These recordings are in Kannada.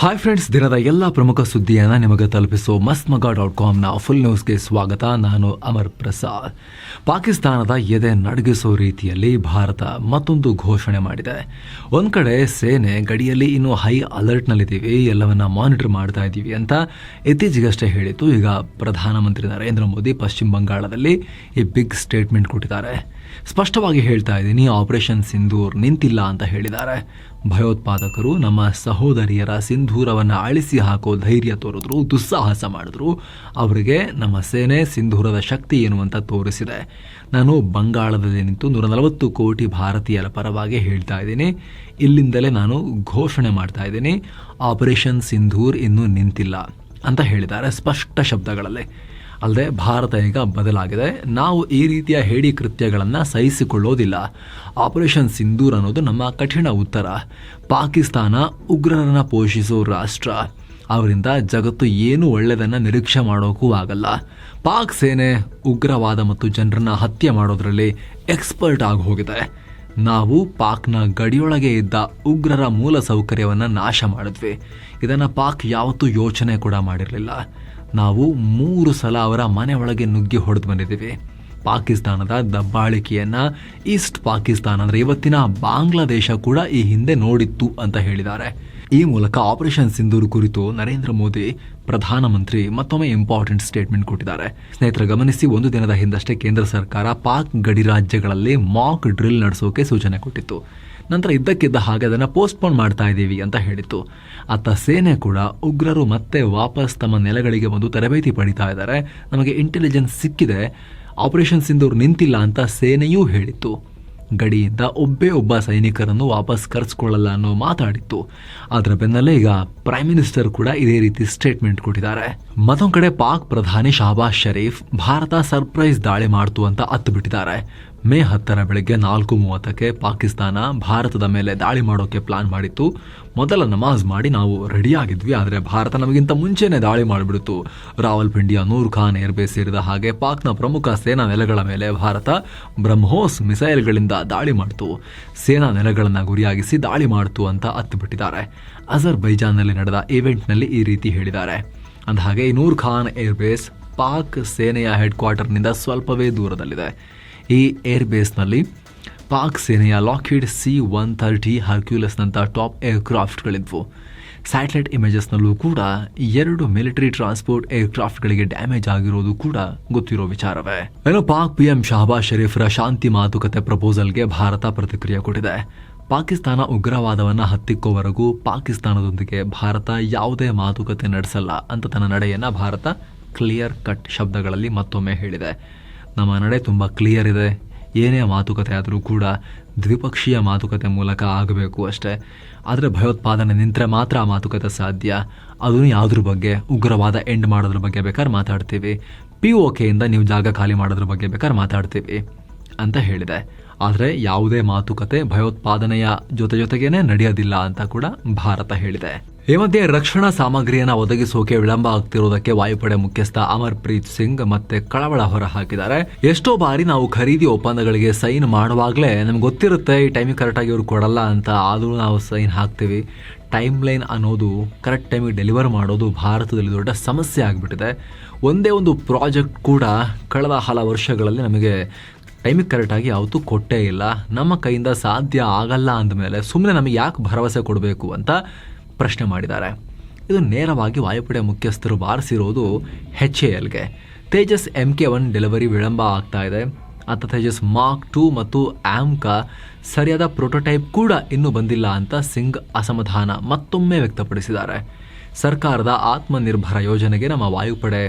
ಹಾಯ್ ಫ್ರೆಂಡ್ಸ್ ದಿನದ ಎಲ್ಲ ಪ್ರಮುಖ ಸುದ್ದಿಯನ್ನು ನಿಮಗೆ ತಲುಪಿಸೋ ಮಸ್ಮಗ ಮಗ ಡಾಟ್ ಕಾಮ್ನ ಫುಲ್ ನ್ಯೂಸ್ಗೆ ಸ್ವಾಗತ. ನಾನು ಅಮರ್ ಪ್ರಸಾದ್. ಪಾಕಿಸ್ತಾನದ ಎದೆ ನಡಗಿಸೋ ರೀತಿಯಲ್ಲಿ ಭಾರತ ಮತ್ತೊಂದು ಘೋಷಣೆ ಮಾಡಿದೆ. ಒಂದು ಕಡೆ ಸೇನೆ ಗಡಿಯಲ್ಲಿ ಇನ್ನೂ ಹೈ ಅಲರ್ಟ್ನಲ್ಲಿದ್ದೀವಿ ಎಲ್ಲವನ್ನ ಮಾನಿಟರ್ ಮಾಡ್ತಾ ಇದ್ದೀವಿ ಅಂತ ಇತ್ತೀಚೆಗಷ್ಟೇ ಹೇಳಿತು ಈಗ ಪ್ರಧಾನಮಂತ್ರಿ ನರೇಂದ್ರ ಮೋದಿ ಪಶ್ಚಿಮ ಬಂಗಾಳದಲ್ಲಿ ಈ ಬಿಗ್ ಸ್ಟೇಟ್ಮೆಂಟ್ ಕೊಟ್ಟಿದ್ದಾರೆ. ಸ್ಪಷ್ಟವಾಗಿ ಹೇಳ್ತಾ ಇದ್ದೀನಿ ಆಪರೇಷನ್ ಸಿಂಧೂರ್ ನಿಂತಿಲ್ಲ ಅಂತ ಹೇಳಿದ್ದಾರೆ. ಭಯೋತ್ಪಾದಕರು ನಮ್ಮ ಸಹೋದರಿಯರ ಸಿಂಧೂರವನ್ನು ಅಳಿಸಿ ಹಾಕೋ ಧೈರ್ಯ ತೋರಿದ್ರು, ದುಸ್ಸಾಹಸ ಮಾಡಿದ್ರು. ಅವರಿಗೆ ನಮ್ಮ ಸೇನೆ ಸಿಂಧೂರದ ಶಕ್ತಿ ಏನು ಅಂತ ತೋರಿಸಿದೆ. ನಾನು ಬಂಗಾಳದಲ್ಲಿ ನಿಂತು ನೂರ ನಲವತ್ತು ಕೋಟಿ ಭಾರತೀಯರ ಪರವಾಗಿ ಹೇಳ್ತಾ ಇದ್ದೀನಿ. ಇಲ್ಲಿಂದಲೇ ನಾನು ಘೋಷಣೆ ಮಾಡ್ತಾ ಇದ್ದೀನಿ ಆಪರೇಷನ್ ಸಿಂಧೂರ್ ಇನ್ನೂ ನಿಂತಿಲ್ಲ ಅಂತ ಹೇಳಿದ್ದಾರೆ ಸ್ಪಷ್ಟ ಶಬ್ದಗಳಲ್ಲಿ. ಅಲ್ಲದೆ ಭಾರತ ಈಗ ಬದಲಾಗಿದೆ. ನಾವು ಈ ರೀತಿಯ ಹೇಡಿ ಕೃತ್ಯಗಳನ್ನು ಸಹಿಸಿಕೊಳ್ಳೋದಿಲ್ಲ. ಆಪರೇಷನ್ ಸಿಂಧೂರ್ ಅನ್ನೋದು ನಮ್ಮ ಕಠಿಣ ಉತ್ತರ. ಪಾಕಿಸ್ತಾನ ಉಗ್ರರನ್ನು ಪೋಷಿಸೋ ರಾಷ್ಟ್ರ. ಅವರಿಂದ ಜಗತ್ತು ಏನು ಒಳ್ಳೆಯದನ್ನು ನಿರೀಕ್ಷೆ ಮಾಡೋಕ್ಕೂ ಆಗಲ್ಲ. ಪಾಕ್ ಸೇನೆ ಉಗ್ರವಾದ ಮತ್ತು ಜನರನ್ನ ಹತ್ಯೆ ಮಾಡೋದರಲ್ಲಿ ಎಕ್ಸ್ಪರ್ಟ್ ಆಗಿ ಹೋಗಿದೆ. ನಾವು ಪಾಕ್ನ ಗಡಿಯೊಳಗೆ ಇದ್ದ ಉಗ್ರರ ಮೂಲ ಸೌಕರ್ಯವನ್ನು ನಾಶ ಮಾಡಿದ್ವಿ. ಇದನ್ನು ಪಾಕ್ ಯಾವತ್ತೂ ಯೋಚನೆ ಕೂಡ ಮಾಡಿರಲಿಲ್ಲ. ನಾವು ಮೂರು ಸಲ ಅವರ ಮನೆ ಒಳಗೆ ನುಗ್ಗಿ ಹೊಡೆದು ಬಂದಿದ್ದೀವಿ. ಪಾಕಿಸ್ತಾನದ ದಬ್ಬಾಳಿಕೆಯನ್ನು ಈಸ್ಟ್ ಪಾಕಿಸ್ತಾನ ಅಂದರೆ ಇವತ್ತಿನ ಬಾಂಗ್ಲಾದೇಶ ಕೂಡ ಈ ಹಿಂದೆ ನೋಡಿತ್ತು ಅಂತ ಹೇಳಿದ್ದಾರೆ. ಈ ಮೂಲಕ ಆಪರೇಷನ್ ಸಿಂಧೂರ್ ಕುರಿತು ನರೇಂದ್ರ ಮೋದಿ ಪ್ರಧಾನಮಂತ್ರಿ ಮತ್ತೊಮ್ಮೆ ಇಂಪಾರ್ಟೆಂಟ್ ಸ್ಟೇಟ್ಮೆಂಟ್ ಕೊಟ್ಟಿದ್ದಾರೆ. ಸ್ನೇಹಿತರ, ಗಮನಿಸಿ ಒಂದು ದಿನದ ಹಿಂದಷ್ಟೇ ಕೇಂದ್ರ ಸರ್ಕಾರ ಪಾಕ್ ಗಡಿ ರಾಜ್ಯಗಳಲ್ಲಿ ಮಾಕ್ ಡ್ರಿಲ್ ನಡೆಸೋಕೆ ಸೂಚನೆ ಕೊಟ್ಟಿತ್ತು. ನಂತರ ಇದ್ದಕ್ಕಿದ್ದ ಹಾಗೆ ಅದನ್ನು ಪೋಸ್ಟ್ಪೋನ್ ಮಾಡ್ತಾ ಇದ್ದೀವಿ ಅಂತ ಹೇಳಿತ್ತು. ಅತ್ತ ಸೇನೆ ಕೂಡ ಉಗ್ರರು ಮತ್ತೆ ವಾಪಸ್ ತಮ್ಮ ನೆಲೆಗಳಿಗೆ ಬಂದು ತರಬೇತಿ ಪಡಿತಾ ಇದ್ದಾರೆ. ನಮಗೆ ಇಂಟೆಲಿಜೆನ್ಸ್ ಸಿಕ್ಕಿದೆ. ಆಪರೇಷನ್ ಸಿಂಧೂರ್ ನಿಂತಿಲ್ಲ ಅಂತ ಸೇನೆಯೂ ಹೇಳಿತ್ತು. ಗಡಿಯಿಂದ ಒಬ್ಬೇ ಒಬ್ಬ ಸೈನಿಕರನ್ನು ವಾಪಸ್ ಕರೆಸ್ಕೊಳ್ಳಲ್ಲ ಅನ್ನೋ ಮಾತಾಡಿತ್ತು. ಅದರ ಬೆನ್ನಲ್ಲೇ ಈಗ ಪ್ರೈಮ್ ಮಿನಿಸ್ಟರ್ ಕೂಡ ಇದೇ ರೀತಿ ಸ್ಟೇಟ್ಮೆಂಟ್ ಕೊಟ್ಟಿದ್ದಾರೆ. ಮತ್ತೊಂದು ಕಡೆ ಪಾಕ್ ಪ್ರಧಾನಿ ಶಹಬಾಜ್ ಶರೀಫ್ ಭಾರತ ಸರ್ಪ್ರೈಸ್ ದಾಳಿ ಮಾಡ್ತು ಅಂತ ಅತ್ತು ಬಿಟ್ಟಿದ್ದಾರೆ. ಮೇ ಹತ್ತರ ಬೆಳಗ್ಗೆ ನಾಲ್ಕು ಮೂವತ್ತಕ್ಕೆ ಪಾಕಿಸ್ತಾನ ಭಾರತದ ಮೇಲೆ ದಾಳಿ ಮಾಡೋಕ್ಕೆ ಪ್ಲಾನ್ ಮಾಡಿತ್ತು. ಮೊದಲ ನಮಾಜ್ ಮಾಡಿ ನಾವು ರೆಡಿಯಾಗಿದ್ವಿ ಆದರೆ ಭಾರತ ನಮಗಿಂತ ಮುಂಚೆನೇ ದಾಳಿ ಮಾಡಿಬಿಡ್ತು. ರಾವಲ್ಪಿಂಡಿಯ ನೂರ್ ಖಾನ್ ಏರ್ಬೇಸ್ ಸೇರಿದ ಹಾಗೆ ಪಾಕ್ನ ಪ್ರಮುಖ ಸೇನಾ ನೆಲೆಗಳ ಮೇಲೆ ಭಾರತ ಬ್ರಹ್ಮೋಸ್ ಮಿಸೈಲ್ಗಳಿಂದ ದಾಳಿ ಮಾಡಿತು. ಸೇನಾ ನೆಲೆಗಳನ್ನು ಗುರಿಯಾಗಿಸಿ ದಾಳಿ ಮಾಡಿತು ಅಂತ ಅತ್ತುಬಿಟ್ಟಿದ್ದಾರೆ. ಅಜರ್ ಬೈಜಾನ್ನಲ್ಲಿ ನಡೆದ ಈವೆಂಟ್ನಲ್ಲಿ ಈ ರೀತಿ ಹೇಳಿದ್ದಾರೆ. ಅಂದಹಾಗೆ ನೂರ್ ಖಾನ್ ಏರ್ಬೇಸ್ ಪಾಕ್ ಸೇನೆಯ ಹೆಡ್ ಕ್ವಾರ್ಟರ್ನಿಂದ ಸ್ವಲ್ಪವೇ ದೂರದಲ್ಲಿದೆ. ಈ ಏರ್ ಬೇಸ್ನಲ್ಲಿ ಪಾಕ್ ಸೇನೆಯ ಲಾಕಿಡ್ ಸಿ ಒನ್ ಥರ್ಟಿ ಹರ್ಕ್ಯೂಲಸ್ನಂಥ ಟಾಪ್ ಏರ್ಕ್ರಾಫ್ಟ್ಗಳಿದ್ವು ಸ್ಯಾಟಲೈಟ್ ಇಮೇಜಸ್ನಲ್ಲೂ ಕೂಡ ಎರಡು ಮಿಲಿಟರಿ ಟ್ರಾನ್ಸ್ಪೋರ್ಟ್ ಏರ್ಕ್ರಾಫ್ಟ್ಗಳಿಗೆ ಡ್ಯಾಮೇಜ್ ಆಗಿರೋದು ಕೂಡ ಗೊತ್ತಿರೋ ವಿಚಾರವೇ. ಏನೋ ಪಾಕ್ ಪಿಎಂ ಶಹಬಾಜ್ ಶರೀಫ್ರ ಶಾಂತಿ ಮಾತುಕತೆ ಪ್ರಪೋಸಲ್ಗೆ ಭಾರತ ಪ್ರತಿಕ್ರಿಯೆ ಕೊಟ್ಟಿದೆ. ಪಾಕಿಸ್ತಾನ ಉಗ್ರವಾದವನ್ನು ಹತ್ತಿಕ್ಕೋವರೆಗೂ ಪಾಕಿಸ್ತಾನದೊಂದಿಗೆ ಭಾರತ ಯಾವುದೇ ಮಾತುಕತೆ ನಡೆಸಲ್ಲ ಅಂತ ತನ್ನ ನಡೆಯನ್ನು ಭಾರತ ಕ್ಲಿಯರ್ ಕಟ್ ಶಬ್ದಗಳಲ್ಲಿ ಮತ್ತೊಮ್ಮೆ ಹೇಳಿದೆ. ನಮ್ಮ ನಡೆ ತುಂಬ ಕ್ಲಿಯರ್ ಇದೆ. ಏನೇ ಮಾತುಕತೆ ಆದರೂ ಕೂಡ ದ್ವಿಪಕ್ಷೀಯ ಮಾತುಕತೆ ಮೂಲಕ ಆಗಬೇಕು ಅಷ್ಟೇ. ಆದರೆ ಭಯೋತ್ಪಾದನೆ ನಿಂತರೆ ಮಾತ್ರ ಆ ಮಾತುಕತೆ ಸಾಧ್ಯ. ಅದನ್ನು ಯಾವುದ್ರ ಬಗ್ಗೆ? ಉಗ್ರವಾದ ಎಂಡ್ ಮಾಡೋದ್ರ ಬಗ್ಗೆ ಬೇಕಾದ್ರೆ ಮಾತಾಡ್ತೀವಿ. ಪಿ ಒ ಕೆಯಿಂದ ನೀವು ಜಾಗ ಖಾಲಿ ಮಾಡೋದ್ರ ಬಗ್ಗೆ ಬೇಕಾದ್ರೆ ಮಾತಾಡ್ತೀವಿ ಅಂತ ಹೇಳಿದೆ. ಆದರೆ ಯಾವುದೇ ಮಾತುಕತೆ ಭಯೋತ್ಪಾದನೆಯ ಜೊತೆ ಜೊತೆಗೇನೆ ನಡೆಯೋದಿಲ್ಲ ಅಂತ ಕೂಡ ಭಾರತ ಹೇಳಿದೆ. ಈ ಮಧ್ಯೆ ರಕ್ಷಣಾ ಸಾಮಗ್ರಿಯನ್ನು ಒದಗಿಸೋಕೆ ವಿಳಂಬ ಆಗ್ತಿರೋದಕ್ಕೆ ವಾಯುಪಡೆ ಮುಖ್ಯಸ್ಥ ಅಮರ್ಪ್ರೀತ್ ಸಿಂಗ್ ಮತ್ತೆ ಕಳವಳ ಹೊರ ಹಾಕಿದ್ದಾರೆ ಎಷ್ಟೋ ಬಾರಿ ನಾವು ಖರೀದಿ ಒಪ್ಪಂದಗಳಿಗೆ ಸೈನ್ ಮಾಡುವಾಗಲೇ ನಮ್ಗೆ ಗೊತ್ತಿರುತ್ತೆ, ಈ ಟೈಮಿಗೆ ಕರೆಕ್ಟಾಗಿ ಇವ್ರು ಕೊಡಲ್ಲ ಅಂತ ಆದರೂ ನಾವು ಸೈನ್ ಹಾಕ್ತೀವಿ. ಟೈಮ್ ಲೈನ್ ಅನ್ನೋದು ಕರೆಕ್ಟ್ ಟೈಮಿಗೆ ಡೆಲಿವರ್ ಮಾಡೋದು ಭಾರತದಲ್ಲಿ ದೊಡ್ಡ ಸಮಸ್ಯೆ ಆಗಿಬಿಟ್ಟಿದೆ. ಒಂದೇ ಒಂದು ಪ್ರಾಜೆಕ್ಟ್ ಕೂಡ ಕಳೆದ ಹಲ ವರ್ಷಗಳಲ್ಲಿ ನಮಗೆ ಟೈಮಿಗೆ ಕರೆಕ್ಟಾಗಿ ಯಾವತ್ತೂ ಕೊಟ್ಟೇ ಇಲ್ಲ. ನಮ್ಮ ಕೈಯಿಂದ ಸಾಧ್ಯ ಆಗಲ್ಲ ಅಂದಮೇಲೆ ಸುಮ್ಮನೆ ನಮಗೆ ಯಾಕೆ ಭರವಸೆ ಕೊಡಬೇಕು ಅಂತ ಪ್ರಶ್ನೆ ಮಾಡಿದ್ದಾರೆ. ಇದು ನೇರವಾಗಿ ವಾಯುಪಡೆ ಮುಖ್ಯಸ್ಥರು ಬಾರಿಸಿರೋದು H A ಎಲ್ಗೆ Tejas M K one delivery ವಿಳಂಬ ಆಗ್ತಾ ಇದೆ. ಅಂತ ತೇಜಸ್ ಮಾರ್ಕ್ ಟೂ ಮತ್ತು ಆಮ್ಕಾ ಸರಿಯಾದ ಪ್ರೋಟೋಟೈಪ್ ಕೂಡ ಇನ್ನೂ ಬಂದಿಲ್ಲ ಅಂತ ಸಿಂಗ್ ಅಸಮಾಧಾನ ಮತ್ತೊಮ್ಮೆ ವ್ಯಕ್ತಪಡಿಸಿದ್ದಾರೆ. ಸರ್ಕಾರದ ಆತ್ಮನಿರ್ಭರ ಯೋಜನೆಗೆ ನಮ್ಮ ವಾಯುಪಡೆ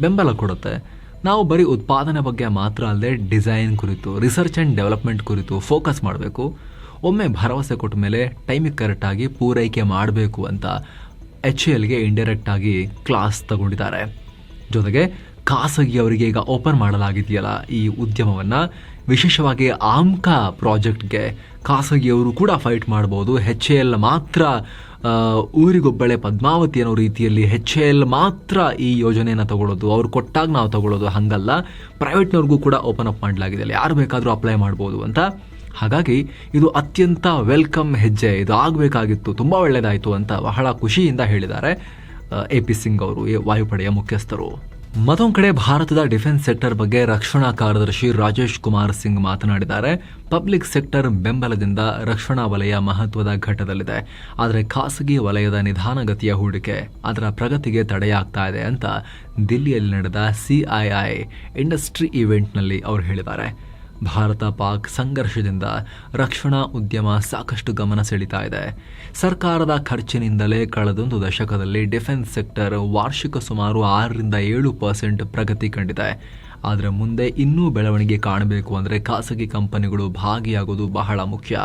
ಬೆಂಬಲ ಕೊಡುತ್ತೆ. ನಾವು ಬರೀ ಉತ್ಪಾದನೆ ಬಗ್ಗೆ ಮಾತ್ರ ಅಲ್ಲದೆ ಡಿಸೈನ್ ಕುರಿತು, ರಿಸರ್ಚ್ ಆ್ಯಂಡ್ ಡೆವಲಪ್ಮೆಂಟ್ ಕುರಿತು ಫೋಕಸ್ ಮಾಡಬೇಕು. ಒಮ್ಮೆ ಭರವಸೆ ಕೊಟ್ಟ ಮೇಲೆ ಟೈಮಿಗೆ ಕರೆಕ್ಟಾಗಿ ಪೂರೈಕೆ ಮಾಡಬೇಕು ಅಂತ ಎಚ್ ಎಲ್ಗೆ ಇಂಡೈರೆಕ್ಟಾಗಿ ಕ್ಲಾಸ್ ತಗೊಂಡಿದ್ದಾರೆ. ಜೊತೆಗೆ ಖಾಸಗಿಯವರಿಗೆ ಈಗ ಓಪನ್ ಮಾಡಲಾಗಿದೆಯಲ್ಲ ಈ ಉದ್ಯಮವನ್ನು, ವಿಶೇಷವಾಗಿ ಆಮ್ಕಾ ಪ್ರಾಜೆಕ್ಟ್ಗೆ ಖಾಸಗಿಯವರು ಕೂಡ ಫೈಟ್ ಮಾಡ್ಬೋದು. ಹೆಚ್ ಎ ಎಲ್ ಮಾತ್ರ ಊರಿಗೊಬ್ಬಳೆ ಪದ್ಮಾವತಿ ಅನ್ನೋ ರೀತಿಯಲ್ಲಿ ಹೆಚ್ ಎ ಎಲ್ ಮಾತ್ರ ಈ ಯೋಜನೆಯನ್ನು ತಗೊಳ್ಳೋದು. ಅವ್ರು ಕೊಟ್ಟಾಗ ನಾವು ತಗೊಳ್ಳೋದು ಹಾಗಲ್ಲ. ಪ್ರೈವೇಟ್ನವ್ರಿಗೂ ಕೂಡ ಓಪನ್ ಅಪ್ ಮಾಡಲಾಗಿದೆ. ಯಾರು ಬೇಕಾದರೂ ಅಪ್ಲೈ ಮಾಡ್ಬೋದು ಅಂತ ಹಾಗಾಗಿ ಇದು ಅತ್ಯಂತ ವೆಲ್ಕಮ್ ಹೆಜ್ಜೆ. ಇದು ಆಗಬೇಕಾಗಿತ್ತು, ತುಂಬ ಒಳ್ಳೆಯದಾಯಿತು ಅಂತ ಬಹಳ ಖುಷಿಯಿಂದ ಹೇಳಿದ್ದಾರೆ ಎ ಪಿ ಸಿಂಗ್ ಅವರು ವಾಯುಪಡೆಯ ಮುಖ್ಯಸ್ಥರು. ಮತ್ತೊಂದು ಕಡೆ ಭಾರತದ ಡಿಫೆನ್ಸ್ ಸೆಕ್ಟರ್ ಬಗ್ಗೆ ರಕ್ಷಣಾ ಕಾರ್ಯದರ್ಶಿ ರಾಜೇಶ್ ಕುಮಾರ್ ಸಿಂಗ್ ಮಾತನಾಡಿದ್ದಾರೆ. ಪಬ್ಲಿಕ್ ಸೆಕ್ಟರ್ ಬೆಂಬಲದಿಂದ ರಕ್ಷಣಾ ವಲಯ ಮಹತ್ವದ ಘಟ್ಟದಲ್ಲಿದೆ. ಆದರೆ ಖಾಸಗಿ ವಲಯದ ನಿಧಾನಗತಿಯ ಹೂಡಿಕೆ ಅದರ ಪ್ರಗತಿಗೆ ತಡೆಯಾಗ್ತಾ ಇದೆ ಅಂತ ದಿಲ್ಲಿಯಲ್ಲಿ ನಡೆದ ಸಿಐಐ ಇಂಡಸ್ಟ್ರಿ ಇವೆಂಟ್ನಲ್ಲಿ ಅವರು ಹೇಳಿದ್ದಾರೆ. ಭಾರತ ಪಾಕ್ ಸಂಘರ್ಷದಿಂದ ರಕ್ಷಣಾ ಉದ್ಯಮ ಸಾಕಷ್ಟು ಗಮನ ಸೆಳೀತಾ ಇದೆ. ಸರ್ಕಾರದ ಖರ್ಚಿನಿಂದಲೇ ಕಳೆದೊಂದು ದಶಕದಲ್ಲಿ ಡಿಫೆನ್ಸ್ ಸೆಕ್ಟರ್ ವಾರ್ಷಿಕ ಸುಮಾರು ಆರರಿಂದ ಏಳು ಪರ್ಸೆಂಟ್ ಪ್ರಗತಿ ಕಂಡಿದೆ. ಆದರೆ ಮುಂದೆ ಇನ್ನೂ ಬೆಳವಣಿಗೆ ಕಾಣಬೇಕು ಅಂದರೆ ಖಾಸಗಿ ಕಂಪನಿಗಳು ಭಾಗಿಯಾಗೋದು ಬಹಳ ಮುಖ್ಯ.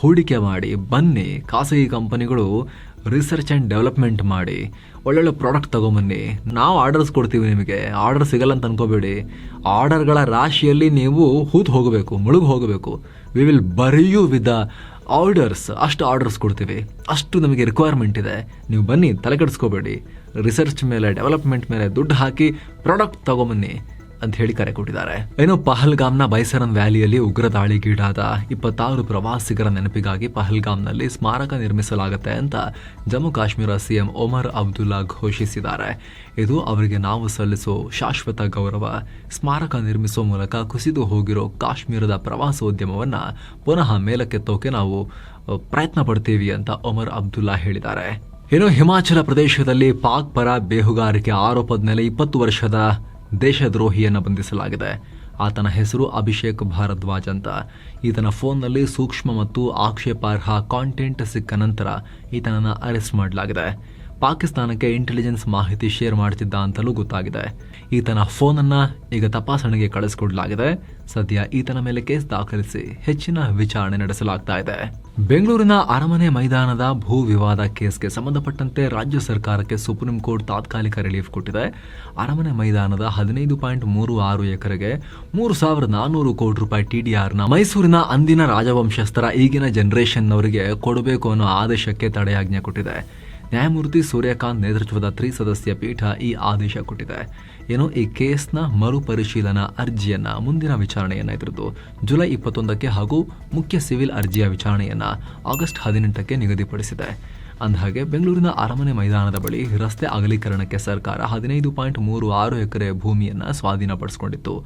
ಹೂಡಿಕೆ ಮಾಡಿ ಬನ್ನಿ, ಖಾಸಗಿ ಕಂಪನಿಗಳು ರಿಸರ್ಚ್ ಆ್ಯಂಡ್ ಡೆವಲಪ್ಮೆಂಟ್ ಮಾಡಿ ಒಳ್ಳೊಳ್ಳೆ ಪ್ರಾಡಕ್ಟ್ ತೊಗೊಂಬನ್ನಿ. ನಾವು ಆರ್ಡರ್ಸ್ ಕೊಡ್ತೀವಿ ನಿಮಗೆ. ಆರ್ಡರ್ ಸಿಗಲ್ಲ ಅಂತ ಅನ್ಕೋಬೇಡಿ. ಆರ್ಡರ್ಗಳ ರಾಶಿಯಲ್ಲಿ ನೀವು ಹೂತು ಹೋಗಬೇಕು, ಮುಳುಗು ಹೋಗಬೇಕು. We will bury you with the orders ಅಷ್ಟು ಆರ್ಡರ್ಸ್ ಕೊಡ್ತೀವಿ. ಅಷ್ಟು ನಮಗೆ ರಿಕ್ವೈರ್ಮೆಂಟ್ ಇದೆ. ನೀವು ಬನ್ನಿ, ತಲೆ ಕೆಡಿಸ್ಕೋಬೇಡಿ. ರಿಸರ್ಚ್ ಮೇಲೆ ಡೆವಲಪ್ಮೆಂಟ್ ಮೇಲೆ ದುಡ್ಡು ಹಾಕಿ ಪ್ರಾಡಕ್ಟ್ ತಗೊಂಬನ್ನಿ. ಅಂತ ಹೇಳಿ ಕರೆ ಕೊಟ್ಟಿದ್ದಾರೆ. ಏನು ಪಹಲ್ಗಾಮ್ನ ಬೈಸರನ್ ವ್ಯಾಲಿಯಲ್ಲಿ ಉಗ್ರ ದಾಳಿಗೀಡಾದ ಇಪ್ಪತ್ತಾರು ಪ್ರವಾಸಿಗರ ನೆನಪಿಗಾಗಿ ಪಹಲ್ಗಾಮ್ನಲ್ಲಿ ಸ್ಮಾರಕ ನಿರ್ಮಿಸಲಾಗುತ್ತೆ ಅಂತ ಜಮ್ಮು ಕಾಶ್ಮೀರ ಸಿಎಂ ಒಮರ್ ಅಬ್ದುಲ್ಲಾ ಘೋಷಿಸಿದ್ದಾರೆ. ಇದು ಅವರಿಗೆ ನಾವು ಸಲ್ಲಿಸೋ ಶಾಶ್ವತ ಗೌರವ. ಸ್ಮಾರಕ ನಿರ್ಮಿಸುವ ಮೂಲಕ ಕುಸಿದು ಹೋಗಿರೋ ಕಾಶ್ಮೀರದ ಪ್ರವಾಸೋದ್ಯಮವನ್ನ ಪುನಃ ಮೇಲಕ್ಕೆತ್ತೋಕೆ ನಾವು ಪ್ರಯತ್ನ ಪಡ್ತೀವಿ ಅಂತ ಒಮರ್ ಅಬ್ದುಲ್ಲಾ ಹೇಳಿದ್ದಾರೆ. ಇನ್ನು ಹಿಮಾಚಲ ಪ್ರದೇಶದಲ್ಲಿ ಪಾಕ್ ಪರ ಬೇಹುಗಾರಿಕೆ ಆರೋಪದ ಮೇಲೆ ಇಪ್ಪತ್ತು ವರ್ಷದ ದೇಶದ್ರೋಹಿಯನ್ನು ಬಂಧಿಸಲಾಗಿದೆ. ಆತನ ಹೆಸರು ಅಭಿಷೇಕ್ ಭಾರದ್ವಾಜ್ ಅಂತ. ಈತನ ಫೋನ್ನಲ್ಲಿ ಸೂಕ್ಷ್ಮ ಮತ್ತು ಆಕ್ಷೇಪಾರ್ಹ ಕಾಂಟೆಂಟ್ ಸಿಕ್ಕ ನಂತರ ಈತನನ್ನು ಅರೆಸ್ಟ್ ಮಾಡಲಾಗಿದೆ. ಪಾಕಿಸ್ತಾನಕ್ಕೆ ಇಂಟೆಲಿಜೆನ್ಸ್ ಮಾಹಿತಿ ಶೇರ್ ಮಾಡ್ತಿದ್ದ ಅಂತಲೂ ಗೊತ್ತಾಗಿದೆ. ಈತನ ಫೋನನ್ನು ಈಗ ತಪಾಸಣೆಗೆ ಕಳಿಸಿಕೊಡಲಾಗಿದೆ. ಸದ್ಯ ಈತನ ಮೇಲೆ ಕೇಸ್ ದಾಖಲಿಸಿ ಹೆಚ್ಚಿನ ವಿಚಾರಣೆ ನಡೆಸಲಾಗ್ತಾ ಇದೆ. ಬೆಂಗಳೂರಿನ ಅರಮನೆ ಮೈದಾನದ ಭೂ ವಿವಾದ ಕೇಸ್ಗೆ ಸಂಬಂಧಪಟ್ಟಂತೆ ರಾಜ್ಯ ಸರ್ಕಾರಕ್ಕೆ ಸುಪ್ರೀಂ ಕೋರ್ಟ್ ತಾತ್ಕಾಲಿಕ ರಿಲೀಫ್ ಕೊಟ್ಟಿದೆ. ಅರಮನೆ ಮೈದಾನದ ಹದಿನೈದು ಪಾಯಿಂಟ್ ಮೂರು ಆರು ಎಕರೆಗೆ ಮೂರು ಸಾವಿರದ ನಾನ್ನೂರು ಕೋಟಿ ರೂಪಾಯಿ ಟಿಡಿಆರ್ನ ಮೈಸೂರಿನ ಅಂದಿನ ರಾಜವಂಶಸ್ಥರ ಈಗಿನ ಜನರೇಷನ್ನವರಿಗೆ ಕೊಡಬೇಕು ಅನ್ನೋ ಆದೇಶಕ್ಕೆ ತಡೆಯಾಜ್ಞೆ ಕೊಟ್ಟಿದೆ. ನ್ಯಾಯಮೂರ್ತಿ ಸೂರ್ಯಕಾಂತ್ ನೇತೃತ್ವದ ತ್ರಿಸದಸ್ಯ ಪೀಠ ಈ ಆದೇಶ ಕೊಟ್ಟಿದೆ. ಏನು ಈ ಕೇಸ್ನ ಮರುಪರಿಶೀಲನಾ ಅರ್ಜಿಯನ್ನ ಮುಂದಿನ ವಿಚಾರಣೆಯನ್ನ ಎದುರಿದು ಜುಲೈ ಇಪ್ಪತ್ತೊಂದಕ್ಕೆ ಹಾಗೂ ಮುಖ್ಯ ಸಿವಿಲ್ ಅರ್ಜಿಯ ವಿಚಾರಣೆಯನ್ನ ಆಗಸ್ಟ್ ಹದಿನೆಂಟಕ್ಕೆ ನಿಗದಿಪಡಿಸಿದೆ. ಅಂದಹಾಗೆ, ಬೆಂಗಳೂರಿನ ಅರಮನೆ ಮೈದಾನದ ಬಳಿ ರಸ್ತೆ ಅಗಲೀಕರಣಕ್ಕೆ ಸರ್ಕಾರ ಹದಿನೈದು ಪಾಯಿಂಟ್ ಮೂರು ಆರು ಎಕರೆ ಭೂಮಿಯನ್ನು ಸ್ವಾಧೀನಪಡಿಸಿಕೊಂಡಿತ್ತು.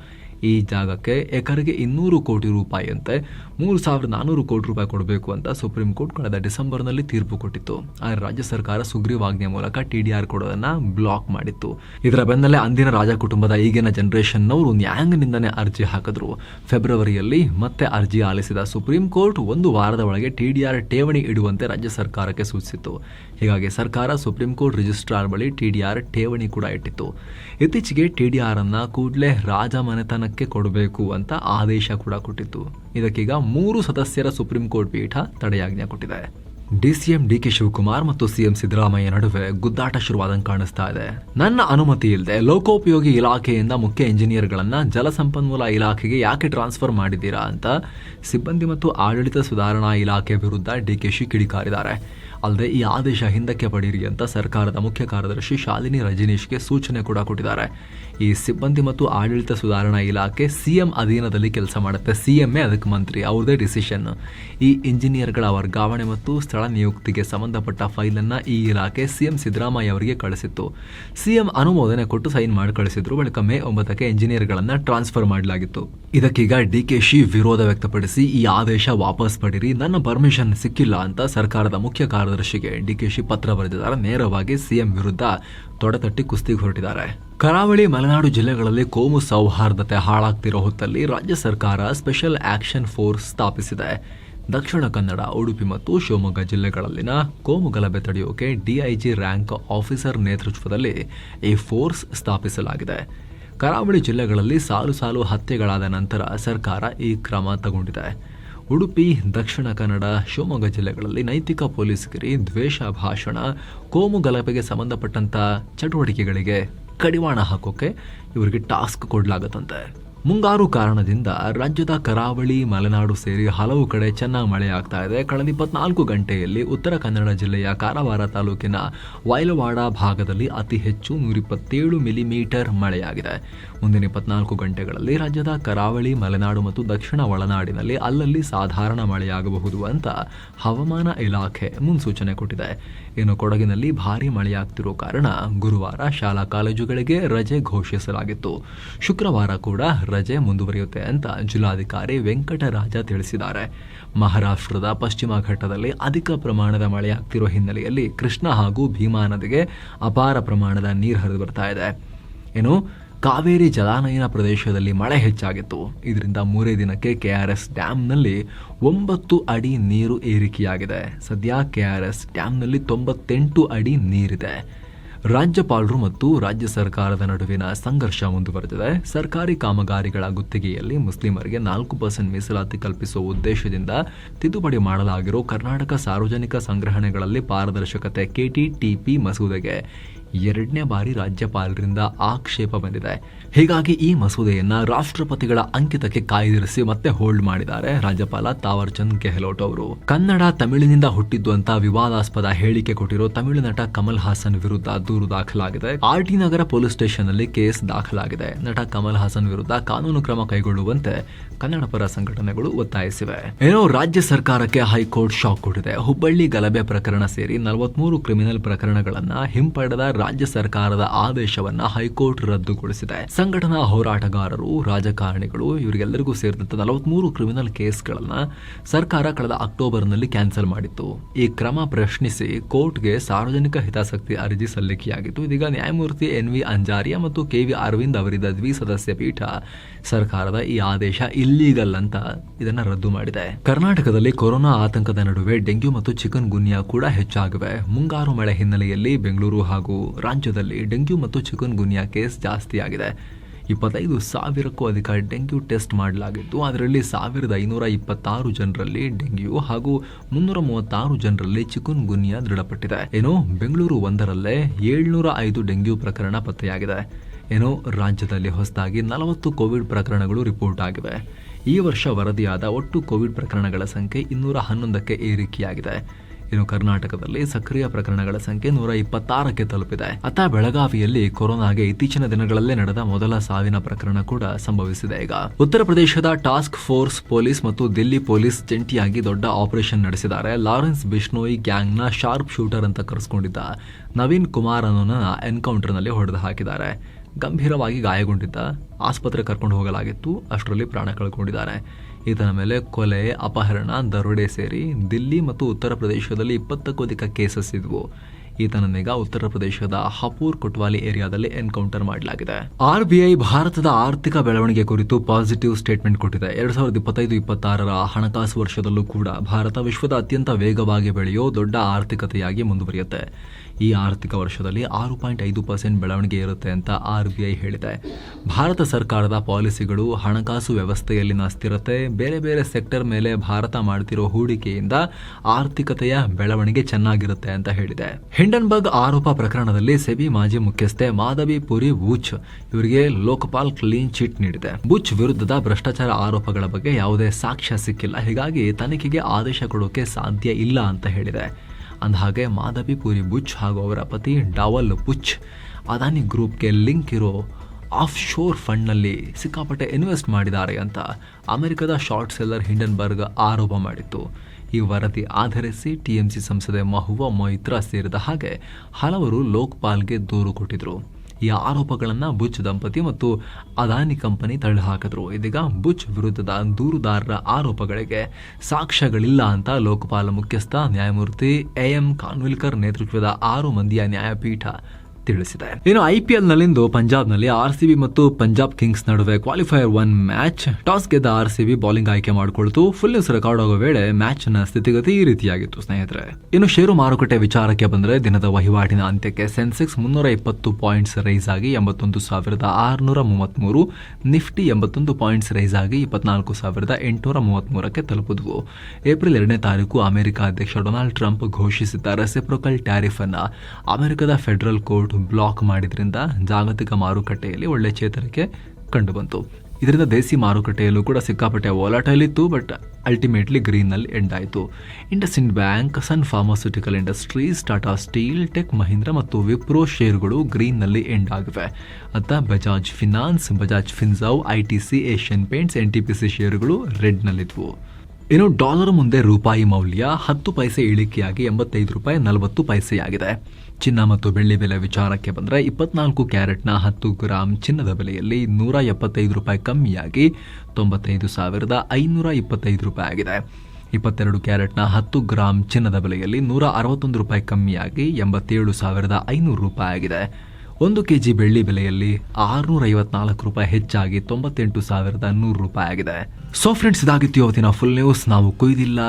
ಈ ಜಾಗಕ್ಕೆ ಎಕರೆಗೆ ಇನ್ನೂರು ಕೋಟಿ ರೂಪಾಯಿಯಂತೆ ಮೂರು ಸಾವಿರದ ನಾನ್ನೂರು ಕೋಟಿ ರೂಪಾಯಿ ಕೊಡಬೇಕು ಅಂತ ಸುಪ್ರೀಂ ಕೋರ್ಟ್ ಕಳೆದ ಡಿಸೆಂಬರ್ನಲ್ಲಿ ತೀರ್ಪು ಕೊಟ್ಟಿತ್ತು. ಆದರೆ ರಾಜ್ಯ ಸರ್ಕಾರ ಸುಗ್ರೀವಾಜ್ಞೆ ಮೂಲಕ ಟಿ ಡಿ ಆರ್ ಕೊಡೋದನ್ನು ಬ್ಲಾಕ್ ಮಾಡಿತ್ತು. ಇದರ ಬೆನ್ನಲ್ಲೇ ಅಂದಿನ ರಾಜ ಕುಟುಂಬದ ಈಗಿನ ಜನರೇಷನ್ನವರು ನ್ಯಾಯಾಂಗನಿಂದನೇ ಅರ್ಜಿ ಹಾಕಿದ್ರು. ಫೆಬ್ರವರಿಯಲ್ಲಿ ಮತ್ತೆ ಅರ್ಜಿ ಆಲಿಸಿದ ಸುಪ್ರೀಂ ಕೋರ್ಟ್ ಒಂದು ವಾರದ ಒಳಗೆ ಟಿಡಿಆರ್ ಠೇವಣಿ ಇಡುವಂತೆ ರಾಜ್ಯ ಸರ್ಕಾರಕ್ಕೆ ಸೂಚಿಸಿತ್ತು. ಹೀಗಾಗಿ ಸರ್ಕಾರ ಸುಪ್ರೀಂ ಕೋರ್ಟ್ ರಿಜಿಸ್ಟ್ರಾರ್ ಬಳಿ ಟಿಡಿಆರ್ ಠೇವಣಿ ಕೂಡ ಇಟ್ಟಿತ್ತು. ಇತ್ತೀಚೆಗೆ ಟಿಡಿಆರ್ ಅನ್ನ ಕೂಡಲೇ ರಾಜಮನೆತನಕ್ಕೆ ಕೊಡಬೇಕು ಅಂತ ಆದೇಶ ಕೂಡ ಕೊಟ್ಟಿತ್ತು. ಇದಕ್ಕೀಗ ಮೂರು ಸದಸ್ಯರ ಸುಪ್ರೀಂ ಕೋರ್ಟ್ ಪೀಠ ತಡೆಯಾಜ್ಞೆ ಕೊಟ್ಟಿದೆ. ಡಿಸಿಎಂ ಡಿ ಕೆ ಶಿವಕುಮಾರ್ ಮತ್ತು ಸಿಎಂ ಸಿದ್ದರಾಮಯ್ಯ ನಡುವೆ ಗುದ್ದಾಟ ಶುರುವಾದಂಗೆ ಕಾಣಿಸ್ತಾ ಇದೆ. ನನ್ನ ಅನುಮತಿ ಇಲ್ಲದೆ ಲೋಕೋಪಯೋಗಿ ಇಲಾಖೆಯಿಂದ ಮುಖ್ಯ ಇಂಜಿನಿಯರ್ಗಳನ್ನ ಜಲಸಂಪನ್ಮೂಲ ಇಲಾಖೆಗೆ ಯಾಕೆ ಟ್ರಾನ್ಸ್ಫರ್ ಮಾಡಿದ್ದೀರಾ ಅಂತ ಸಿಬ್ಬಂದಿ ಮತ್ತು ಆಡಳಿತ ಸುಧಾರಣಾ ಇಲಾಖೆ ವಿರುದ್ಧ ಡಿಕೆಶಿ ಕಿಡಿಕಾರಿದ್ದಾರೆ. ಅಲ್ಲದೆ ಈ ಆದೇಶ ಹಿಂದಕ್ಕೆ ಪಡೀರಿ ಅಂತ ಸರ್ಕಾರದ ಮುಖ್ಯ ಕಾರ್ಯದರ್ಶಿ ಶಾಲಿನಿ ರಜನೀಶ್ಗೆ ಸೂಚನೆ ಕೂಡ ಕೊಟ್ಟಿದ್ದಾರೆ. ಈ ಸಿಬ್ಬಂದಿ ಮತ್ತು ಆಡಳಿತ ಸುಧಾರಣಾ ಇಲಾಖೆ ಸಿಎಂ ಅಧೀನದಲ್ಲಿ ಕೆಲಸ ಮಾಡುತ್ತೆ. ಸಿಎಂఏ ಅದಕ್ಕೆ ಮಂತ್ರಿ ಅವ್ರದೇ ಡಿಸಿಷನ್. ಈ ಇಂಜಿನಿಯರ್ಗಳ ವರ್ಗಾವಣೆ ಮತ್ತು ಸ್ಥಳ ನಿಯುಕ್ತಿಗೆ ಸಂಬಂಧಪಟ್ಟ ಫೈಲನ್ನು ಈ ಇಲಾಖೆ ಸಿಎಂ ಸಿದ್ದರಾಮಯ್ಯ ಅವರಿಗೆ ಕಳಿಸಿತ್ತು. ಸಿಎಂ ಅನುಮೋದನೆ ಕೊಟ್ಟು ಸೈನ್ ಮಾಡಿ ಕಳಿಸಿದ್ರು, ಬಳಿಕ ಮೇ ಒಂಬತ್ತಕ್ಕೆ ಇಂಜಿನಿಯರ್ಗಳನ್ನು ಟ್ರಾನ್ಸ್ಫರ್ ಮಾಡಲಾಗಿತ್ತು. ಇದಕ್ಕೀಗ ಶಿ ವಿರೋಧ ವ್ಯಕ್ತಪಡಿಸಿ ಈ ಆದೇಶ ವಾಪಸ್ ಪಡಿರಿ, ನನ್ನ ಪರ್ಮಿಷನ್ ಸಿಕ್ಕಿಲ್ಲ ಅಂತ ಸರ್ಕಾರದ ಮುಖ್ಯ ಕಾರ್ಯದರ್ಶಿಗೆ ಡಿಕೆಶಿ ಪತ್ರ ಬರೆದಿದ್ದಾರೆ. ನೇರವಾಗಿ ಸಿಎಂ ವಿರುದ್ಧ ತೊಡೆತಟ್ಟಿ ಕುಸ್ತಿಗೆ ಹೊರಟಿದ್ದಾರೆ. ಕರಾವಳಿ ಮಲೆನಾಡು ಜಿಲ್ಲೆಗಳಲ್ಲಿ ಕೋಮು ಸೌಹಾರ್ದತೆ ಹಾಳಾಗ್ತಿರೋ ಹೊತ್ತಲ್ಲಿ ರಾಜ್ಯ ಸರ್ಕಾರ ಸ್ಪೆಷಲ್ ಆಕ್ಷನ್ ಫೋರ್ಸ್ ಸ್ಥಾಪಿಸಿದೆ. ದಕ್ಷಿಣ ಕನ್ನಡ, ಉಡುಪಿ ಮತ್ತು ಶಿವಮೊಗ್ಗ ಜಿಲ್ಲೆಗಳಲ್ಲಿನ ಕೋಮು ಗಲಭೆ ತಡೆಯೋಕೆ ಡಿಐಜಿ ರ್ಯಾಂಕ್ ಆಫೀಸರ್ ನೇತೃತ್ವದಲ್ಲಿ ಈ ಫೋರ್ಸ್ ಸ್ಥಾಪಿಸಲಾಗಿದೆ. ಕರಾವಳಿ ಜಿಲ್ಲೆಗಳಲ್ಲಿ ಸಾಲು ಸಾಲು ಹತ್ಯೆಗಳಾದ ನಂತರ ಸರ್ಕಾರ ಈ ಕ್ರಮ ತಗೊಂಡಿದೆ. ಉಡುಪಿ, ದಕ್ಷಿಣ ಕನ್ನಡ, ಶಿವಮೊಗ್ಗ ಜಿಲ್ಲೆಗಳಲ್ಲಿ ನೈತಿಕ ಪೊಲೀಸ್ಗಿರಿ, ದ್ವೇಷ ಭಾಷಣ, ಕೋಮು ಗಲಭೆಗೆ ಸಂಬಂಧಪಟ್ಟಂಥ ಚಟುವಟಿಕೆಗಳಿಗೆ ಕಡಿವಾಣ ಹಾಕೋಕೆ ಇವರಿಗೆ ಟಾಸ್ಕ್ ಕೊಡಲಾಗತ್ತಂತೆ. ಮುಂಗಾರು ಕಾರಣದಿಂದ ರಾಜ್ಯದ ಕರಾವಳಿ, ಮಲೆನಾಡು ಸೇರಿ ಹಲವು ಕಡೆ ಚೆನ್ನಾಗಿ ಮಳೆಯಾಗ್ತಾ ಇದೆ. ಕಳೆದ ಇಪ್ಪತ್ನಾಲ್ಕು ಗಂಟೆಯಲ್ಲಿ ಉತ್ತರ ಕನ್ನಡ ಜಿಲ್ಲೆಯ ಕಾರವಾರ ತಾಲೂಕಿನ ವೈಲವಾಡ ಭಾಗದಲ್ಲಿ ಅತಿ ಹೆಚ್ಚು ನೂರಿಪ್ಪತ್ತೇಳು ಮಿಲಿಮೀಟರ್ ಮಳೆಯಾಗಿದೆ. ಮುಂದಿನ ಇಪ್ಪತ್ನಾಲ್ಕು ಗಂಟೆಗಳಲ್ಲಿ ರಾಜ್ಯದ ಕರಾವಳಿ, ಮಲೆನಾಡು ಮತ್ತು ದಕ್ಷಿಣ ಒಳನಾಡಿನಲ್ಲಿ ಅಲ್ಲಲ್ಲಿ ಸಾಧಾರಣ ಮಳೆಯಾಗಬಹುದು ಅಂತ ಹವಾಮಾನ ಇಲಾಖೆ ಮುನ್ಸೂಚನೆ ಕೊಟ್ಟಿದೆ. ಇನ್ನು ಕೊಡಗಿನಲ್ಲಿ ಭಾರೀ ಮಳೆಯಾಗ್ತಿರೋ ಕಾರಣ ಗುರುವಾರ ಶಾಲಾ ಕಾಲೇಜುಗಳಿಗೆ ರಜೆ ಘೋಷಿಸಲಾಗಿತ್ತು. ಶುಕ್ರವಾರ ಕೂಡ ರಜೆ ಮುಂದುವರಿಯುತ್ತೆ ಅಂತ ಜಿಲ್ಲಾಧಿಕಾರಿ ವೆಂಕಟರಾಜ ತಿಳಿಸಿದ್ದಾರೆ. ಮಹಾರಾಷ್ಟ್ರದ ಪಶ್ಚಿಮ ಘಟ್ಟದಲ್ಲಿ ಅಧಿಕ ಪ್ರಮಾಣದ ಮಳೆಯಾಗ್ತಿರೋ ಹಿನ್ನೆಲೆಯಲ್ಲಿ ಕೃಷ್ಣ ಹಾಗೂ ಭೀಮಾ ನದಿಗೆ ಅಪಾರ ಪ್ರಮಾಣದ ನೀರು ಹರಿದು ಬರ್ತಾ ಇದೆ. ಏನು ಕಾವೇರಿ ಜಲಾನಯನ ಪ್ರದೇಶದಲ್ಲಿ ಮಳೆ ಹೆಚ್ಚಾಗಿತ್ತು. ಇದರಿಂದ ಮೂರೇ ದಿನಕ್ಕೆ ಕೆ ಆರ್ ಎಸ್ ಡ್ಯಾಮ್ನಲ್ಲಿ ಒಂಬತ್ತು ಅಡಿ ನೀರು ಏರಿಕೆಯಾಗಿದೆ. ಸದ್ಯ ಕೆ ಆರ್ ಎಸ್ ಡ್ಯಾಮ್ನಲ್ಲಿ ತೊಂಬತ್ತೆಂಟು ಅಡಿ ನೀರಿದೆ. ರಾಜ್ಯಪಾಲರು ಮತ್ತು ರಾಜ್ಯ ಸರ್ಕಾರದ ನಡುವಿನ ಸಂಘರ್ಷ ಮುಂದುವರೆದಿದೆ. ಸರ್ಕಾರಿ ಕಾಮಗಾರಿಗಳ ಗುತ್ತಿಗೆಯಲ್ಲಿ ಮುಸ್ಲಿಮರಿಗೆ ನಾಲ್ಕು ಪರ್ಸೆಂಟ್ ಮೀಸಲಾತಿ ಕಲ್ಪಿಸುವ ಉದ್ದೇಶದಿಂದ ತಿದ್ದುಪಡಿ ಮಾಡಲಾಗಿರೋ ಕರ್ನಾಟಕ ಸಾರ್ವಜನಿಕ ಸಂಗ್ರಹಣೆಗಳಲ್ಲಿ ಪಾರದರ್ಶಕತೆ ಕೆಟಿಟಿಪಿ ಮಸೂದೆಗೆ ಎರಡನೇ ಬಾರಿ ರಾಜ್ಯಪಾಲರಿಂದ ಆಕ್ಷೇಪ ಬಂದಿದೆ. ಹೀಗಾಗಿ ಈ ಮಸೂದೆಯನ್ನ ರಾಷ್ಟ್ರಪತಿಗಳ ಅಂಕಿತಕ್ಕೆ ಕಾಯ್ದಿರಿಸಿ ಮತ್ತೆ ಹೋಲ್ಡ್ ಮಾಡಿದ್ದಾರೆ ರಾಜ್ಯಪಾಲ ತಾವರ್ ಚಂದ್ ಗೆಹ್ಲೋಟ್ ಅವರು. ಕನ್ನಡ ತಮಿಳಿನಿಂದ ಹುಟ್ಟಿದ್ದು ಅಂತ ವಿವಾದಾಸ್ಪದ ಹೇಳಿಕೆ ಕೊಟ್ಟಿರೋ ತಮಿಳು ನಟ ಕಮಲ್ ಹಾಸನ್ ವಿರುದ್ಧ ದೂರು ದಾಖಲಾಗಿದೆ. ಆರ್ ಟಿ ನಗರ ಪೊಲೀಸ್ ಸ್ಟೇಷನ್ನಲ್ಲಿ ಕೇಸ್ ದಾಖಲಾಗಿದೆ. ನಟ ಕಮಲ್ ಹಾಸನ್ ವಿರುದ್ಧ ಕಾನೂನು ಕ್ರಮ ಕೈಗೊಳ್ಳುವಂತೆ ಕನ್ನಡ ಪರ ಸಂಘಟನೆಗಳು ಒತ್ತಾಯಿಸಿವೆ. ಏನೋ ರಾಜ್ಯ ಸರ್ಕಾರಕ್ಕೆ ಹೈಕೋರ್ಟ್ ಶಾಕ್ ಕೊಟ್ಟಿದೆ ಹುಬ್ಬಳ್ಳಿ ಗಲಭೆ ಪ್ರಕರಣ ಸೇರಿ ನಲವತ್ಮೂರು ಕ್ರಿಮಿನಲ್ ಪ್ರಕರಣಗಳನ್ನ ಹಿಂಪಡೆದ ರಾಜ್ಯ ಸರ್ಕಾರದ ಆದೇಶವನ್ನ ಹೈಕೋರ್ಟ್ ರದ್ದುಗೊಳಿಸಿದೆ. ಸಂಘಟನಾ ಹೋರಾಟಗಾರರು, ರಾಜಕಾರಣಿಗಳು ಇವರಿಗೆಲ್ಲರಿಗೂ ಸೇರಿದಂತೆ ನಲವತ್ಮೂರು ಕ್ರಿಮಿನಲ್ ಕೇಸ್ಗಳನ್ನ ಸರ್ಕಾರ ಕಳೆದ ಅಕ್ಟೋಬರ್ನಲ್ಲಿ ಕ್ಯಾನ್ಸಲ್ ಮಾಡಿತ್ತು. ಈ ಕ್ರಮ ಪ್ರಶ್ನಿಸಿ ಕೋರ್ಟ್ಗೆ ಸಾರ್ವಜನಿಕ ಹಿತಾಸಕ್ತಿ ಅರ್ಜಿ ಸಲ್ಲಿಕೆಯಾಗಿತ್ತು. ಇದೀಗ ನ್ಯಾಯಮೂರ್ತಿ ಎನ್ ವಿ ಅಂಜಾರಿಯಾ ಮತ್ತು ಕೆ ವಿ ಅರವಿಂದ್ ಅವರಿದ್ದ ದ್ವಿಸದಸ್ಯ ಪೀಠ ಸರ್ಕಾರದ ಈ ಆದೇಶ ಇಲ್ಲೀಗಲ್ ಅಂತ ಇದನ್ನ ರದ್ದು ಮಾಡಿದೆ. ಕರ್ನಾಟಕದಲ್ಲಿ ಕೊರೋನಾ ಆತಂಕದ ನಡುವೆ ಡೆಂಗ್ಯೂ ಮತ್ತು ಚಿಕನ್ ಗುನ್ಯಾ ಕೂಡ ಹೆಚ್ಚಾಗಿವೆ. ಮುಂಗಾರು ಮಳೆ ಹಿನ್ನೆಲೆಯಲ್ಲಿ ಬೆಂಗಳೂರು ಹಾಗೂ ರಾಜ್ಯದಲ್ಲಿ ಡೆಂಗ್ಯೂ ಮತ್ತು ಚಿಕನ್ ಗುನ್ಯಾ ಕೇಸ್ ಜಾಸ್ತಿಯಾಗಿದೆ. ಇಪ್ಪತ್ತೈದು ಸಾವಿರಕ್ಕೂ ಅಧಿಕ ಡೆಂಗ್ಯೂ ಟೆಸ್ಟ್ ಮಾಡಲಾಗಿತ್ತು. ಅದರಲ್ಲಿ ಸಾವಿರದ ಐನೂರ ಇಪ್ಪತ್ತಾರು ಜನರಲ್ಲಿ ಡೆಂಗ್ಯೂ ಹಾಗೂ ಮುನ್ನೂರ ಮೂವತ್ತಾರು ಜನರಲ್ಲಿ ಚಿಕನ್ ಗುನ್ಯಾ ದೃಢಪಟ್ಟಿದೆ. ಏನು ಬೆಂಗಳೂರು ಒಂದರಲ್ಲೇ ಏಳ್ನೂರ ಐದು ಡೆಂಗ್ಯೂ ಪ್ರಕರಣ ಪತ್ತೆಯಾಗಿದೆ. ಏನೋ ರಾಜ್ಯದಲ್ಲಿ ಹೊಸದಾಗಿ ನಲವತ್ತು ಕೋವಿಡ್ ಪ್ರಕರಣಗಳು ರಿಪೋರ್ಟ್ ಆಗಿವೆ. ಈ ವರ್ಷ ವರದಿಯಾದ ಒಟ್ಟು ಕೋವಿಡ್ ಪ್ರಕರಣಗಳ ಸಂಖ್ಯೆ ಇನ್ನೂರ ಹನ್ನೊಂದಕ್ಕೆ ಏರಿಕೆಯಾಗಿದೆ. ಇನ್ನು ಕರ್ನಾಟಕದಲ್ಲಿ ಸಕ್ರಿಯ ಪ್ರಕರಣಗಳ ಸಂಖ್ಯೆ ನೂರ ಇಪ್ಪತ್ತಾರಕ್ಕೆ ತಲುಪಿದೆ. ಅತ ಬೆಳಗಾವಿಯಲ್ಲಿ ಕೊರೋನಾಗೆ ಇತ್ತೀಚಿನ ದಿನಗಳಲ್ಲೇ ನಡೆದ ಮೊದಲ ಸಾವಿನ ಪ್ರಕರಣ ಕೂಡ ಸಂಭವಿಸಿದೆ ಈಗ. ಉತ್ತರ ಪ್ರದೇಶದ ಟಾಸ್ಕ್ ಫೋರ್ಸ್ ಪೊಲೀಸ್ ಮತ್ತು ದಿಲ್ಲಿ ಪೊಲೀಸ್ ಜಂಟಿಯಾಗಿ ದೊಡ್ಡ ಆಪರೇಷನ್ ನಡೆಸಿದ್ದಾರೆ. ಲಾರೆನ್ಸ್ ಬಿಷ್ಣೋಯಿ ಗ್ಯಾಂಗ್ನ ಶಾರ್ಪ್ ಶೂಟರ್ ಅಂತ ಕರೆಸ್ಕೊಂಡಿದ್ದ ನವೀನ್ ಕುಮಾರ್ ಅನ್ನೋನ ಎನ್ಕೌಂಟರ್ನಲ್ಲಿ ಹೊಡೆದು ಹಾಕಿದ್ದಾರೆ ಗಂಭೀರವಾಗಿ ಗಾಯಗೊಂಡಿದ್ದ ಆಸ್ಪತ್ರೆ ಕರ್ಕೊಂಡು ಹೋಗಲಾಗಿತ್ತು. ಅಷ್ಟರಲ್ಲಿ ಪ್ರಾಣ ಕಳ್ಕೊಂಡಿದ್ದಾರೆ ಈತನ ಮೇಲೆ ಕೊಲೆ, ಅಪಹರಣ, ದರೋಡೆ ಸೇರಿ ದಿಲ್ಲಿ ಮತ್ತು ಉತ್ತರ ಪ್ರದೇಶದಲ್ಲಿ ಇಪ್ಪತ್ತಕ್ಕೂ ಅಧಿಕ ಕೇಸಸ್ ಇದ್ವು. ಈತನನ್ನೀಗ ಉತ್ತರ ಪ್ರದೇಶದ ಹಪೂರ್ ಕೊಟ್ವಾಲಿ ಏರಿಯಾದಲ್ಲಿ ಎನ್ಕೌಂಟರ್ ಮಾಡಲಾಗಿದೆ. ಆರ್ಬಿಐ ಭಾರತದ ಆರ್ಥಿಕ ಬೆಳವಣಿಗೆ ಕುರಿತು ಪಾಸಿಟಿವ್ ಸ್ಟೇಟ್ಮೆಂಟ್ ಕೊಟ್ಟಿದೆ. ಎರಡ್ ಸಾವಿರದ ಇಪ್ಪತ್ತೈದು, ಇಪ್ಪತ್ತಾರರ ಹಣಕಾಸು ವರ್ಷದಲ್ಲೂ ಕೂಡ ಭಾರತ ವಿಶ್ವದ ಅತ್ಯಂತ ವೇಗವಾಗಿ ಬೆಳೆಯೋ ದೊಡ್ಡ ಆರ್ಥಿಕತೆಯಾಗಿ ಮುಂದುವರಿಯುತ್ತೆ. ಈ ಆರ್ಥಿಕ ವರ್ಷದಲ್ಲಿ ಆರು ಪಾಯಿಂಟ್ ಐದು ಪರ್ಸೆಂಟ್ ಬೆಳವಣಿಗೆ ಇರುತ್ತೆ ಅಂತ ಆರ್ ಬಿ ಐ ಹೇಳಿದೆ. ಭಾರತ ಸರ್ಕಾರದ ಪಾಲಿಸಿಗಳು ಹಣಕಾಸು ವ್ಯವಸ್ಥೆಯಲ್ಲಿನ ಅಸ್ಥಿರತೆ, ಬೇರೆ ಬೇರೆ ಸೆಕ್ಟರ್ ಮೇಲೆ ಭಾರತ ಮಾಡ್ತಿರೋ ಹೂಡಿಕೆಯಿಂದ ಆರ್ಥಿಕತೆಯ ಬೆಳವಣಿಗೆ ಚೆನ್ನಾಗಿರುತ್ತೆ ಅಂತ ಹೇಳಿದೆ. ಹಿಂಡನ್ಬರ್ಗ್ ಆರೋಪ ಪ್ರಕರಣದಲ್ಲಿ ಸೆಬಿ ಮಾಜಿ ಮುಖ್ಯಸ್ಥೆ ಮಾಧವಿ ಪುರಿ ಬುಚ್ ಇವರಿಗೆ ಲೋಕಪಾಲ್ ಕ್ಲೀನ್ ಚಿಟ್ ನೀಡಿದೆ. ಬುಚ್ ವಿರುದ್ಧದ ಭ್ರಷ್ಟಾಚಾರ ಆರೋಪಗಳ ಬಗ್ಗೆ ಯಾವುದೇ ಸಾಕ್ಷ್ಯ ಸಿಕ್ಕಿಲ್ಲ. ಹೀಗಾಗಿ ತನಿಖೆಗೆ ಆದೇಶ ಕೊಡೋಕೆ ಸಾಧ್ಯ ಇಲ್ಲ ಅಂತ ಹೇಳಿದೆ. ಅಂದಹಾಗೆ ಮಾಧವಿ, ಪುರಿ ಬುಚ್ ಹಾಗೂ ಅವರ ಪತಿ ಡಾವಲ್ ಬುಚ್ ಅದಾನಿ ಗ್ರೂಪ್ಗೆ ಲಿಂಕ್ ಇರೋ ಆಫ್ ಶೋರ್ ಫಂಡ್ನಲ್ಲಿ ಸಿಕ್ಕಾಪಟ್ಟೆ ಇನ್ವೆಸ್ಟ್ ಮಾಡಿದ್ದಾರೆ ಅಂತ ಅಮೆರಿಕದ ಶಾರ್ಟ್ ಸೆಲ್ಲರ್ ಹಿಂಡನ್ಬರ್ಗ್ ಆರೋಪ ಮಾಡಿತ್ತು. ಈ ವರದಿ ಆಧರಿಸಿ ಟಿಎಂಸಿ ಸಂಸದೆ ಮಹುವಾ ಮೊಯಿತ್ರಾ ಸೇರಿದ ಹಾಗೆ ಹಲವರು ಲೋಕ್ಪಾಲ್ಗೆ ದೂರು ಕೊಟ್ಟಿದ್ರು. ಈ ಆರೋಪಗಳನ್ನು ಬುಚ್ ದಂಪತಿ ಮತ್ತು ಅದಾನಿ ಕಂಪನಿ ತಳ್ಳಿಹಾಕಿದ್ರು ಇದೀಗ ಬುಚ್ ವಿರುದ್ಧದ ದೂರುದಾರರ ಆರೋಪಗಳಿಗೆ ಸಾಕ್ಷ್ಯಗಳಿಲ್ಲ ಅಂತ ಲೋಕಪಾಲ ಮುಖ್ಯಸ್ಥ ನ್ಯಾಯಮೂರ್ತಿ ಎ ಎಂ ಖಾನ್ವಿಲ್ಕರ್ ನೇತೃತ್ವದ ಆರು ಮಂದಿಯ ನ್ಯಾಯಪೀಠ ತಿಳಿಸಿದೆ. ಇನ್ನು ಐಪಿಎಲ್ ನಲ್ಲಿಂದು ಪಂಜಾಬ್ನಲ್ಲಿ ಬಿ ಮತ್ತು ಪಂಜಾಬ್ ಕಿಂಗ್ಸ್ ನಡುವೆ ಕ್ವಾಲಿಫೈಯರ್ ಒನ್ ಮ್ಯಾಚ್ ಟಾಸ್ ಗೆದ್ದ ಆರ್ ಸಿ ಬಿ ಬೌಲಿಂಗ್ ಆಯ್ಕೆ ಮಾಡಿಕೊಳ್ತು. ಫುಲ್ ನ್ಯೂಸ್ ರೆಕಾರ್ಡ್ ಆಗೋ ವೇಳೆ ಮ್ಯಾಚ್ನ ಸ್ಥಿತಿಗತಿ ಈ ರೀತಿಯಾಗಿತ್ತು, ಸ್ನೇಹಿತರೆ. ಇನ್ನು ಷೇರು ಮಾರುಕಟ್ಟೆ ವಿಚಾರಕ್ಕೆ ಬಂದರೆ ದಿನದ ವಹಿವಾಟಿನ ಅಂತ್ಯಕ್ಕೆ ಸೆನ್ಸೆಕ್ಸ್ ಮುನ್ನೂರ ಇಪ್ಪತ್ತು ಪಾಯಿಂಟ್ಸ್ ರೈಸ್ ಆಗಿ ಎಂಬತ್ತೊಂದು ಸಾವಿರದ ಆರುನೂರ ಮೂವತ್ಮೂರು. ನಿಫ್ಟಿ ಎಂಬತ್ತೊಂದು ಪಾಯಿಂಟ್ಸ್ ರೈಸ್ ಆಗಿ ಇಪ್ಪತ್ನಾಲ್ಕು ಸಾವಿರದ ಎಂಟುನೂರ ಮೂವತ್ಮೂರಕ್ಕೆ ತಲುಪಿದ್ವು. ಏಪ್ರಿಲ್ ಎರಡನೇ ತಾರೀಕು ಅಮೆರಿಕ ಅಧ್ಯಕ್ಷ ಡೊನಾಲ್ಡ್ ಟ್ರಂಪ್ ಘೋಷಿಸಿದ್ದ ರೆಸಿಪ್ರೊಕಲ್ ಟ್ಯಾರಿಫ್ ಅನ್ನು ಅಮೆರಿಕದ ಫೆಡರಲ್ ಕೋರ್ಟ್ ಬ್ಲಾಕ್ ಮಾಡಿದ್ರಿಂದ ಜಾಗತಿಕ ಮಾರುಕಟ್ಟೆಯಲ್ಲಿ ಒಳ್ಳೆ ಚೇತರಿಕೆ ಕಂಡುಬಂತು. ಇದರಿಂದ ದೇಸಿ ಮಾರುಕಟ್ಟೆಯಲ್ಲೂ ಕೂಡ ಸಿಕ್ಕಾಪಟ್ಟೆ ವಾಲಟೈಲ್ ಬಟ್ ಅಲ್ಟಿಮೇಟ್ಲಿ ಗ್ರೀನ್ನಲ್ಲಿ ಎಂಡ್ ಆಯಿತು IndusInd bank, Sun pharmaceutical industries, Tata steel, Tech Mahindra ಮತ್ತು ವಿಪ್ರೋ ಶೇರುಗಳು ಗ್ರೀನ್ನಲ್ಲಿ ಎಂಡ್ ಆಗಿವೆ ಅತ್ತ Bajaj finance, Bajaj Finserv I T C, Asian paints, N T P C ಶೇರುಗಳು ರೆಡ್ನಲ್ಲಿದ್ವು. ಇನ್ನು ಡಾಲರ್ ಮುಂದೆ ರೂಪಾಯಿ ಮೌಲ್ಯ ಹತ್ತು ಪೈಸೆ ಇಳಿಕೆಯಾಗಿ ಎಂಬತ್ತೈದು ರೂಪಾಯಿ ನಲವತ್ತು ಪೈಸೆಯಾಗಿದೆ. ಚಿನ್ನ ಮತ್ತು ಬೆಳ್ಳಿ ಬೆಲೆ ವಿಚಾರಕ್ಕೆ ಬಂದರೆ ಇಪ್ಪತ್ನಾಲ್ಕು ಕ್ಯಾರೆಟ್ನ ಹತ್ತು ಗ್ರಾಂ ಚಿನ್ನದ ಬೆಲೆಯಲ್ಲಿ ನೂರ ಎಪ್ಪತ್ತೈದು ರೂಪಾಯಿ ಕಮ್ಮಿಯಾಗಿ ತೊಂಬತ್ತೈದು ಸಾವಿರದ ಐನೂರ ಇಪ್ಪತ್ತೈದು ರೂಪಾಯಿ ಆಗಿದೆ. ಇಪ್ಪತ್ತೆರಡು ಕ್ಯಾರೆಟ್ನ ಹತ್ತು ಗ್ರಾಂ ಚಿನ್ನದ ಬೆಲೆಯಲ್ಲಿ ನೂರ ಅರವತ್ತೊಂದು ರೂಪಾಯಿ ಕಮ್ಮಿಯಾಗಿ ಎಂಬತ್ತೇಳು ಸಾವಿರದ ಐನೂರು ರೂಪಾಯಿ ಆಗಿದೆ. ಒಂದು ಕೆ ಜಿ ಬೆಳ್ಳಿ ಬೆಲೆಯಲ್ಲಿ ಆರುನೂರ ಐವತ್ನಾಲ್ಕು ರೂಪಾಯಿ ಹೆಚ್ಚಾಗಿ ತೊಂಬತ್ತೆಂಟು ಸಾವಿರದ ನೂರು ರೂಪಾಯಿ ಆಗಿದೆ. ಸೊ ಫ್ರೆಂಡ್ಸ್ ಇದಾಗಿತ್ತು ಇವತ್ತಿನ ಫುಲ್ ನ್ಯೂಸ್ ನಾವು ಕೊಯ್ದಿಲ್ಲ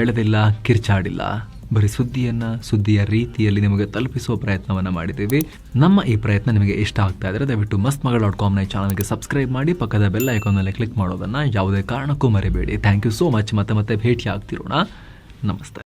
ಎಳೆದಿಲ್ಲ ಕಿರ್ಚಾಡಿಲ್ಲ. ಬರೀ ಸುದ್ದಿಯನ್ನ, ಸುದ್ದಿಯ ರೀತಿಯಲ್ಲಿ ನಿಮಗೆ ತಲುಪಿಸುವ ಪ್ರಯತ್ನವನ್ನ ಮಾಡಿದ್ದೀವಿ. ನಮ್ಮ ಈ ಪ್ರಯತ್ನ ನಿಮಗೆ ಇಷ್ಟ ಆಗ್ತಾ ಇದ್ರೆ ದಯವಿಟ್ಟು ಮಸ್ತ್ ಮಗಳ ಡಾಟ್ ಕಾಮ್ನ ಚಾನಲ್ಗೆ ಸಬ್ಸ್ಕ್ರೈಬ್ ಮಾಡಿ, ಪಕ್ಕದ ಬೆಲ್ ಐಕಾನ್ನಲ್ಲಿ ಕ್ಲಿಕ್ ಮಾಡೋದನ್ನ ಯಾವುದೇ ಕಾರಣಕ್ಕೂ ಮರಿಬೇಡಿ. Thank you so much. ಮತ್ತೆ ಮತ್ತೆ ಭೇಟಿ ಆಗ್ತಿರೋಣ ನಮಸ್ತೆ.